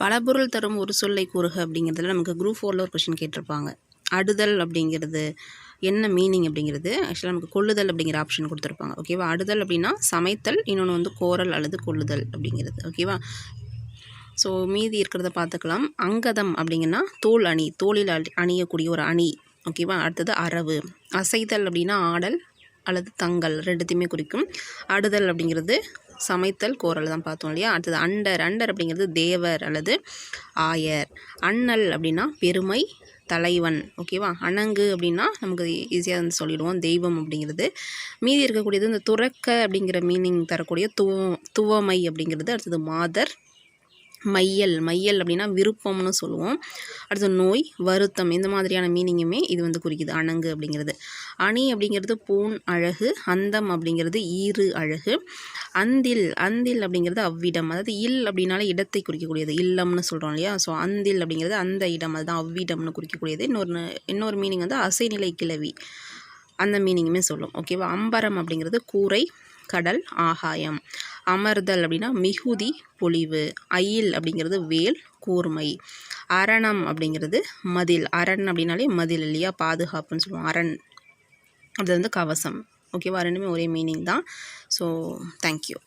பலபொருள் தரும் ஒரு சொல்லை கூறுக அப்படிங்கிறதுல நமக்கு குரூப் ஃபோரில் ஒரு கொஷின் கேட்டிருப்பாங்க. அடுதல் அப்படிங்கிறது என்ன மீனிங் அப்படிங்கிறது? ஆக்சுவலாக நமக்கு கொள்ளுதல் அப்படிங்கிற ஆப்ஷன் கொடுத்துருப்பாங்க. ஓகேவா அடுதல் அப்படின்னா சமைத்தல் இன்னொன்று வந்து கோரல் அல்லது கொள்ளுதல் அப்படிங்கிறது. ஓகேவா ஸோ மீதி இருக்கிறத பார்த்துக்கலாம். அங்கதம் அப்படிங்கன்னா தோல் அணி தோளில் அணி அணியக்கூடிய ஒரு அணி. ஓகேவா அடுத்தது அரவு. அசைதல் அப்படின்னா ஆடல் அல்லது தங்கல் ரெண்டுத்தையுமே குறிக்கும். அடுதல் அப்படிங்கிறது சமைத்தல் கோரல் தான் பார்த்தோம் இல்லையா? அடுத்தது அண்டர். அண்டர் அப்படிங்கிறது தேவர் அல்லது ஆயர். அண்ணல் அப்படின்னா பெருமை தலைவன். ஓகேவா அணங்கு அப்படின்னா நமக்கு ஈஸியாக வந்து சொல்லிடுவோம். தெய்வம் அப்படிங்கிறது. மீதி இருக்கக்கூடியது இந்த துறக்க அப்படிங்கிற மீனிங் தரக்கூடிய துவ துவமை அப்படிங்கிறது. அடுத்தது மாதர். மையல் மையல் அப்படின்னா விருப்பம்னு சொல்லுவோம். அடுத்து நோய் வருத்தம் இந்த மாதிரியான மீனிங்குமே இது வந்து குறிக்குது. அணங்கு அப்படிங்கிறது. அணி அப்படிங்கிறது பூன் அழகு. அந்தம் அப்படிங்கிறது ஈறு அழகு. அந்தில் அந்தில் அப்படிங்கிறது அவ்விடம். அதாவது இல் அப்படின்னாலே இடத்தை குறிக்கக்கூடியது. இல்லம்னு சொல்கிறோம் இல்லையா? ஸோ அந்தில் அப்படிங்கிறது அந்த இடம். அதுதான் அவ்விடம்னு குறிக்கக்கூடியது. இன்னொரு இன்னொரு மீனிங் வந்து அசைநிலை கிளவி. அந்த மீனிங்குமே சொல்லும். ஓகேவா அம்பரம் அப்படிங்கிறது கூரை கடல் ஆகாயம். அமர்தல் அப்படின்னா மிகுதி பொலிவு அயில் அப்படிங்கிறது வேல் கூர்மை. அரணம் அப்படிங்கிறது மதில். அரண் அப்படின்னாலே மதில் இல்லையா? பாதுகாப்புன்னு சொல்லுவோம். அரண். அது வந்து கவசம். ஓகேவா? ரெண்டுமே ஒரே மீனிங் தான். So thank you